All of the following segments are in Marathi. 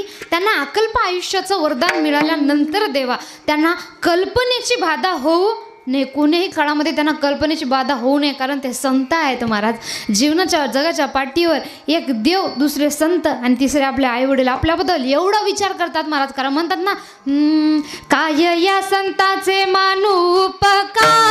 की त्यांना अकल्प आयुष्याचं वरदान मिळाल्यानंतर देवा त्यांना कल्पनेची बाधा होऊ नये. कोणीही काळामध्ये त्यांना कल्पनेची बाधा होऊ नये कारण ते संत आहेत महाराज. जीवनाच्या जगाच्या पाठीवर एक देव दुसरे संत आणि तिसरे आपले आईवडील आपल्याबद्दल एवढा विचार करतात महाराज. कारण म्हणतात ना काय या संताचे मानू उपकार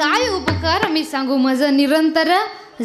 काय उपकार? मी सांगू माझं निरंतर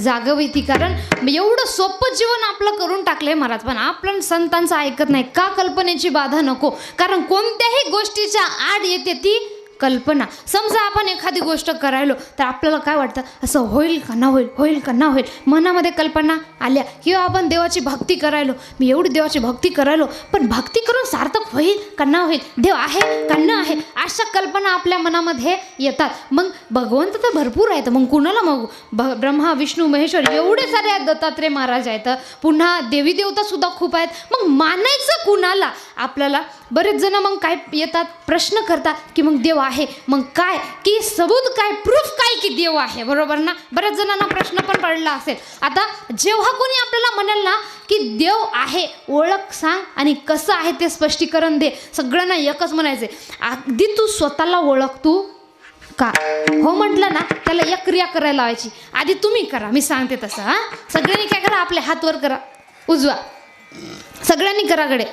जागविती. कारण एवढं सोपं जीवन आपलं करून टाकलंय महाराज पण आपण संतांचं ऐकत नाही. का कल्पनेची बाधा नको? कारण कोणत्याही गोष्टीच्या आड येते ती कल्पना. समजा आपण एखादी गोष्ट करायलो तर आपल्याला काय वाटतं? असं होईल का? ना होईल? होईल का? ना होईल? मनामध्ये कल्पना आल्या किंवा आपण देवाची भक्ती करायलो. मी एवढी देवाची भक्ती करायलो पण भक्ती करून सार्थक होईल का? ना होईल? देव आहे का? न आहे? अशा कल्पना आपल्या मनामध्ये येतात. मग भगवंत तर भरपूर आहेत. मग कुणाला मग? ब ब्रह्मा विष्णू महेश्वर एवढे सारे आहेत. दत्तात्रय महाराज आहेत. पुन्हा देवी देवता सुद्धा खूप आहेत. मग मानायचं कुणाला? आपल्याला बरेच जण मग काय येतात प्रश्न करतात की मग देव आहे मग काय? की सबूत काय प्रूफ काय की देव आहे? बरोबर ना? बऱ्याच जणांना प्रश्न पण पडला असेल. आता जेव्हा कोणी आपल्याला म्हणेल ना की देव आहे ओळख सांग आणि कसं आहे ते स्पष्टीकरण दे. सगळ्यांना एकच म्हणायचे अगदी तू स्वतःला ओळख तू? का? हो म्हटलं ना त्याला एक क्रिया करायला लावायची. आधी तुम्ही करा मी सांगते तसं हां? सगळ्यांनी काय करा आपले हातवर करा. उजवा. सगळ्यांनी करा गडे.